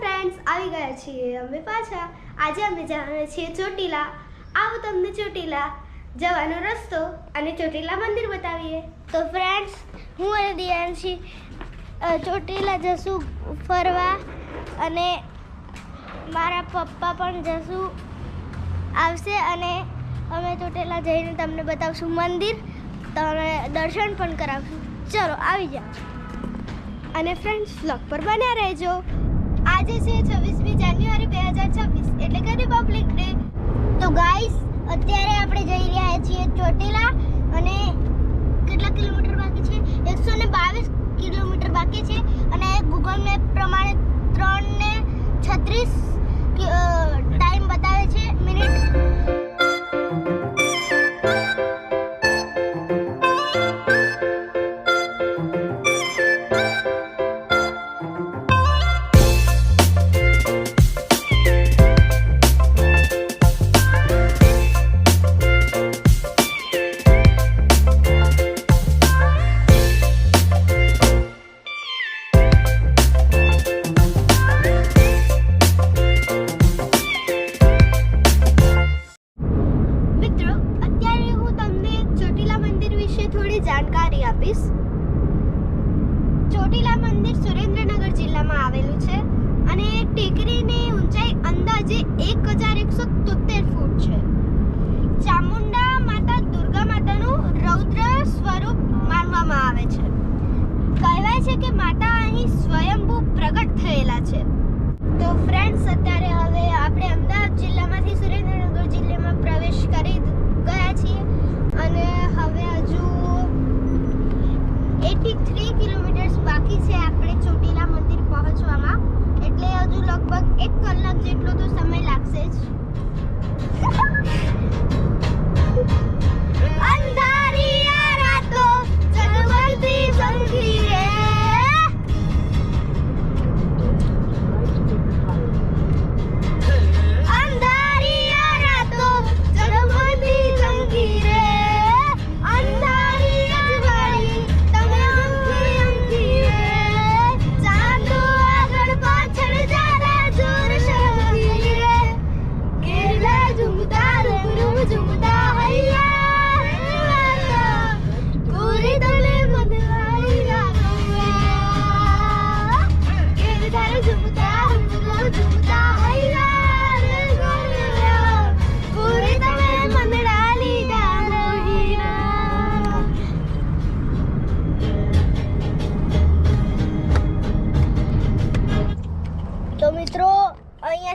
Friends આવી ગયા છીએ અમે પાછા. આજે અમે જવાના છીએ ચોટીલા. આવો તમને ચોટીલા જવાનો રસ્તો અને ચોટીલા મંદિર બતાવીએ. તો ફ્રેન્ડ્સ હું અને દિયાંશી ચોટીલા જશું ફરવા અને મારા પપ્પા પણ જશું. આવશે અને અમે ચોટીલા જઈને તમને બતાવશું મંદિર. તમે દર્શન પણ કરાવશું. ચલો, આવી જાઓ. અને ફ્રેન્ડ્સ વ્લોગ પર બન્યા રહેજો. આજે છે છવ્વીસમી જાન્યુઆરી બે હજાર છવ્વીસ. એટલે કે રિપબ્લિક ડે તો ગાઈસ અત્યારે આપણે જઈ રહ્યા છીએ ચોટીલા અને કેટલા કિલોમીટર બાકી છે? એકસો ને બાવીસ કિલોમીટર બાકી છે. અને ગૂગલ મેપ પ્રમાણે ત્રણ ને છત્રીસ જાણકારી આપીશ. ચોટીલા મંદિર સુરેન્દ્રનગર જિલ્લામાં આવેલું છે અને ટેકરીની ઊંચાઈ અંદાજે એક હજાર એકસો તોતેર ફૂટ છે. ચામુંડા માતા દુર્ગા માતાનું રૌદ્ર સ્વરૂપ માનવામાં આવે છે. કહેવાય છે કે માતા અહીં સ્વયંભૂ પ્રગટ થયેલા છે. તો ફ્રેન્ડ્સ અત્યારે હવે આપણે અમદાવાદ જિલ્લામાંથી સુરેન્દ્રનગર જિલ્લામાં પ્રવેશ કરી ગયા છીએ અને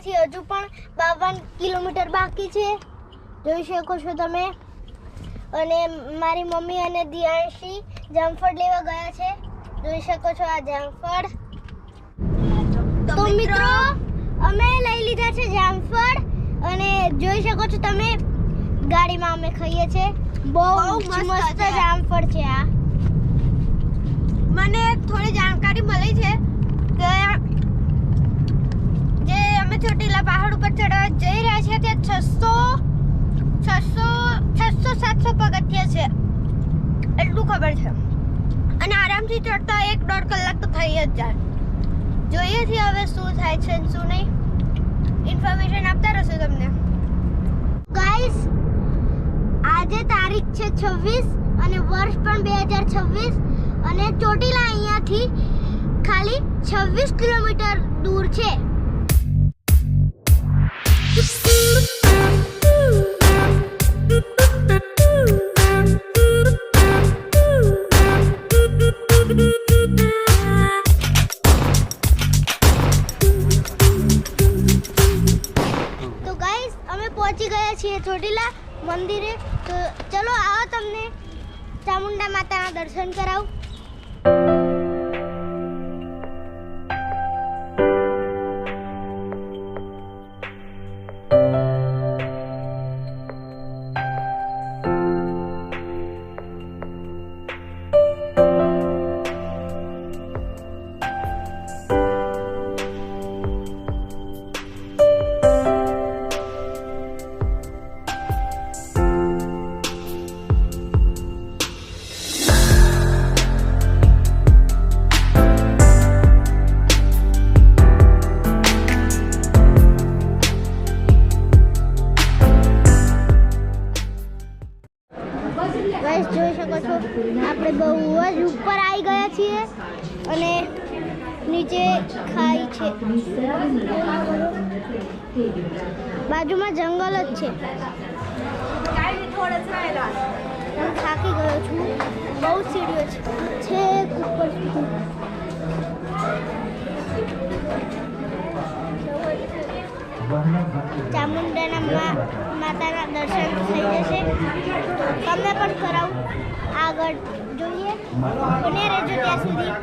અહીંયાથી હજુ પણ બાવન કિલોમીટર બાકી છે. જોઈ શકો છો તમે. અને મારી મમ્મી અને દિયાંશી જામફળ લેવા ગયા છે. જોઈ શકો છો આ જામફળ. તો મિત્રો અમે લઈ લીધા છે જામફળ. અને જોઈ શકો છો તમે ગાડીમાં અમે ખાઈએ છે. બહુ મસ્ત. જામફળ છે આ. મને થોડી જાણકારી મળી છે કે જે અમે ચોટીલા પહાડ ઉપર ચડવા જઈ રહ્યા છીએ તે છસો છસો છસો સાતસો પગથિયા છે એટલું ખબર છે અને આરામથી ચડતા એક દોઢ કલાક તો થઈ જ જાય જોઈએ છીએ હવે શું થાય છે ને શું નહીં ઇન્ફોર્મેશન આપતા રહેશું તમને ગાઈસ આજે તારીખ છે છવ્વીસ અને વર્ષ પણ બે હજાર છવ્વીસ અને ચોટીલા અહીંયાથી ખાલી છવ્વીસ કિલોમીટર દૂર છે. પહોંચી ગયા છીએ ચોટીલા મંદિરે. તો ચલો આવો તમને ચામુંડા માતાના દર્શન કરાવું. ગાઈસ, જોઈ શકો છો, આપણે બહુ જ ઉપર આવી ગયા છીએ અને નીચે ખાઈ છે. બાજુમાં જંગલ જ છે. હું થાકી ગયો છું. બહુ સીડીઓ છે. ઉપર સુધી. ચામુંડાના માતાના દર્શન થઈ જશે. તમને પણ કરાવું. આગળ જોઈએ. બને રહેજો ત્યાં સુધી.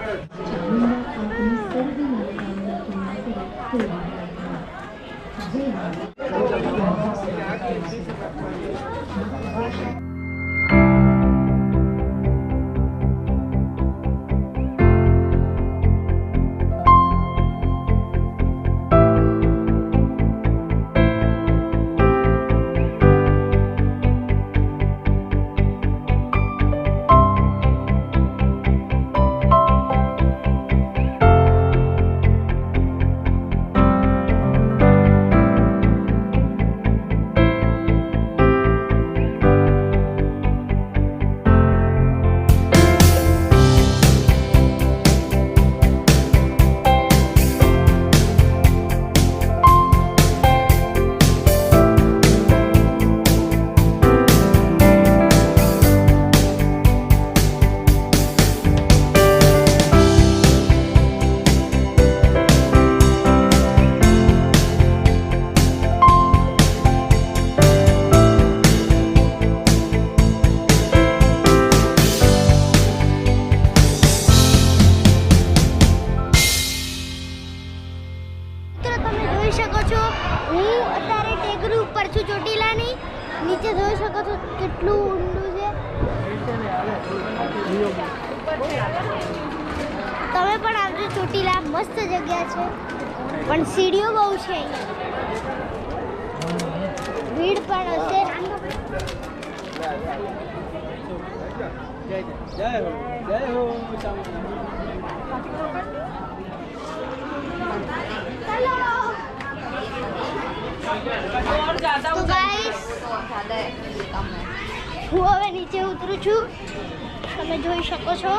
છો? હું અત્યારે ટેકરી ઉપર છું, ચોટીલાની. નીચે જોઈ શકો છો કેટલું ઊંડું છે. તમે પણ આવજો ચોટીલા. મસ્ત જગ્યા છે. પણ સીડીઓ બહુ છે અહીંયા. ભીડ પણ હશે. હો ચામુંડા તો ગાઈસ હું હવે નીચે ઉતરું છું. તમે જોઈ શકો છો.